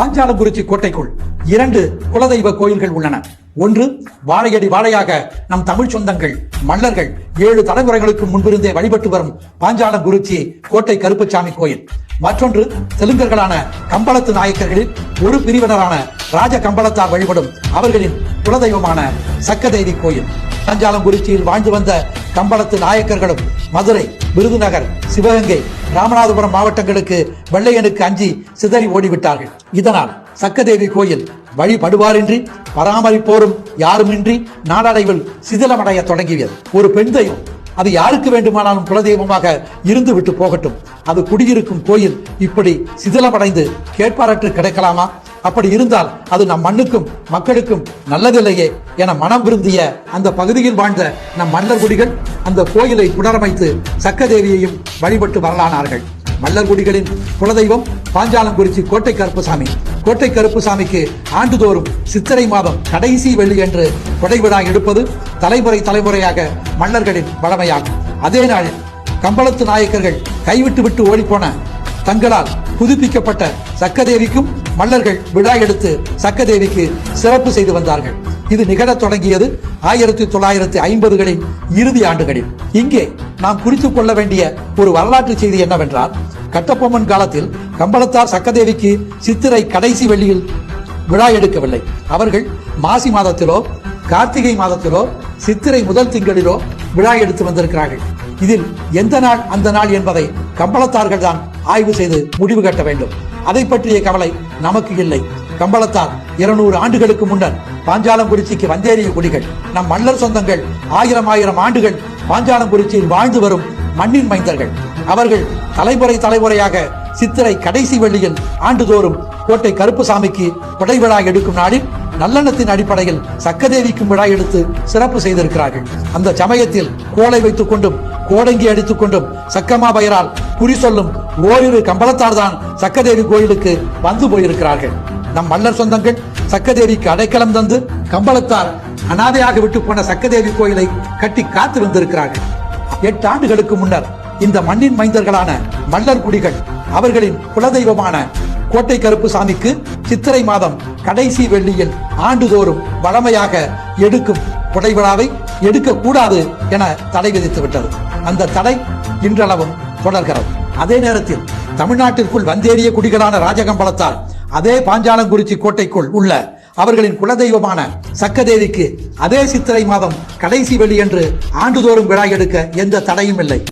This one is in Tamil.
பாஞ்சாலங்குறிச்சி கோட்டைக்குள் இரண்டு குலதெய்வ கோயில்கள் உள்ளன. ஒன்று வாழையடி வாழையாக நம் தமிழ் சொந்தங்கள் மன்னர்கள் ஏழு தலைமுறைகளுக்கு முன்பிருந்தே வழிபட்டு வரும் பாஞ்சாலங்குறிச்சி கோட்டை கருப்பச்சாமி கோயில். மற்றொன்று தெலுங்கர்களான கம்பளத்து நாயக்கர்களில் ஒரு பிரிவினரான ராஜ கம்பளத்தார் வழிபடும் அவர்களின் குலதெய்வமான சக்கதேவி கோயில். பாஞ்சாலங்குறிச்சியில் வாழ்ந்து வந்த கம்பளத்து நாயக்கர்களும் மதுரை விருதுநகர் சிவகங்கை ராமநாதபுரம் மாவட்டங்களுக்கு வெள்ளையனுக்கு அஞ்சி சிதறி ஓடிவிட்டார்கள். இதனால் சக்கதேவி கோயில் வழிபடுவாரின்றி பராமரிப்போரும் யாருமின்றி நாளடைவில் சிதிலமடைய தொடங்கியது. ஒரு பெண் தெய்வம் அது யாருக்கு வேண்டுமானாலும் குலதெய்வமாக இருந்து விட்டு போகட்டும். அது குடியிருக்கும் கோயில் இப்படி சிதிலமடைந்து கேட்பாரற்று கிடைக்கலாமா? அப்படி இருந்தால் அது நம் மண்ணுக்கும் மக்களுக்கும் நல்லதில்லையே என மனம் விருந்திய அந்த பகுதியில் வாழ்ந்த நம் மன்னர்குடிகள் அந்த கோயிலை புனரமைத்து சக்கதேவியையும் வழிபட்டு வரலானார்கள். மல்லர்குடிகளின் குலதெய்வம் பாஞ்சாலங்குறிச்சி கோட்டை கருப்புசாமி கோட்டை கருப்புசாமிக்கு ஆண்டுதோறும் சித்திரை மாதம் கடைசி வெள்ளி என்று கொடை விழா எடுப்பது தலைமுறை தலைமுறையாக மன்னர்களின் வழமையாகும் அதே நாளில் கம்பளத்து நாயக்கர்கள் கைவிட்டு விட்டு ஓடிப்போன தங்களால் புதுப்பிக்கப்பட்ட சக்கதேவிக்கும் மல்லர்கள் விழா எடுத்து சக்கதேவிக்கு சிறப்பு செய்து வந்தார்கள். இது நிகழத் தொடங்கியது ஆயிரத்தி தொள்ளாயிரத்தி ஐம்பதுகளின் இறுதி ஆண்டுகளில். இங்கே நாம் குறித்துக் கொள்ள வேண்டிய ஒரு வரலாற்று செய்தி என்னவென்றால் கட்டபொம்மன் காலத்தில் கம்பளத்தார் சக்கதேவிக்கு சித்திரை கடைசி வெள்ளியில் விழா எடுக்கவில்லை. அவர்கள் மாசி மாதத்திலோ கார்த்திகை மாதத்திலோ சித்திரை முதல் திங்களிலோ விழா எடுத்து வந்திருக்கிறார்கள். இதில் எந்த நாள் அந்த நாள் என்பதை கம்பளத்தார்கள் தான் ஆய்வு செய்து முடிவு கட்ட வேண்டும். அதை பற்றிய கவலை நமக்கு இல்லை. கம்பளத்தார் இருநூறு ஆண்டுகளுக்கு முன்னர் பாஞ்சாலங்குறிச்சிக்கு வந்தேறிய குடிகள் நம் மன்னர் சொந்தங்கள் ஆயிரம் ஆயிரம் ஆண்டுகள் பாஞ்சாலங்குறிச்சியில் வாழ்ந்து வரும் மண்ணின் மைந்தர்கள். அவர்கள் தலைமுறை தலைமுறையாக சித்திரை கடைசி வெள்ளியில் ஆண்டுதோறும் கோட்டை கருப்புசாமிக்கு கொடை விழா எடுக்கும் நாளில் நல்லெண்ணத்தின் அடிப்படையில் சக்கதேவிக்கும் விழா எடுத்து சிறப்பு செய்திருக்கிறார்கள். அந்த சமயத்தில் கோலை வைத்துக் கொண்டும் கோடங்கி அடித்துக் கொண்டும் சக்கமா பயிரால் குறி சொல்லும் ஓரிரு கம்பளத்தார் தான் சக்கதேவி கோயிலுக்கு வந்து போயிருக்கிறார்கள். நம் மல்லர் சொந்தங்கள் சக்கதேவிக்கு அடைக்கலம் தந்து கம்பளத்தார் அனாதையாக விட்டு போன சக்கதேவி கோயிலை கட்டி காத்து வந்திருக்கிறார்கள். எட்டு ஆண்டுகளுக்கு முன்னர் இந்த மண்ணின் மைந்தர்களான மல்லர் குடிகள் அவர்களின் குலதெய்வமான கோட்டை கருப்புசாமிக்கு சித்திரை மாதம் கடைசி வெள்ளியில் ஆண்டுதோறும் வழமையாக எடுக்கும் புடைவிழாவை எடுக்கக்கூடாது என தடை விதித்து விட்டது அந்த தடை இன்றளவும் தொடர்கிறது. அதே நேரத்தில் தமிழ்நாட்டிற்குள் வந்தேறிய குடிகளான ராஜகம்பளத்தால் அதே பாஞ்சாலங்குறிச்சி கோட்டைக்குள் உள்ள அவர்களின் குலதெய்வமான சக்கதேவிக்கு அதே சித்திரை மாதம் கடைசி வெளி என்று ஆண்டுதோறும் விழா எடுக்க எந்த தடையும் இல்லை.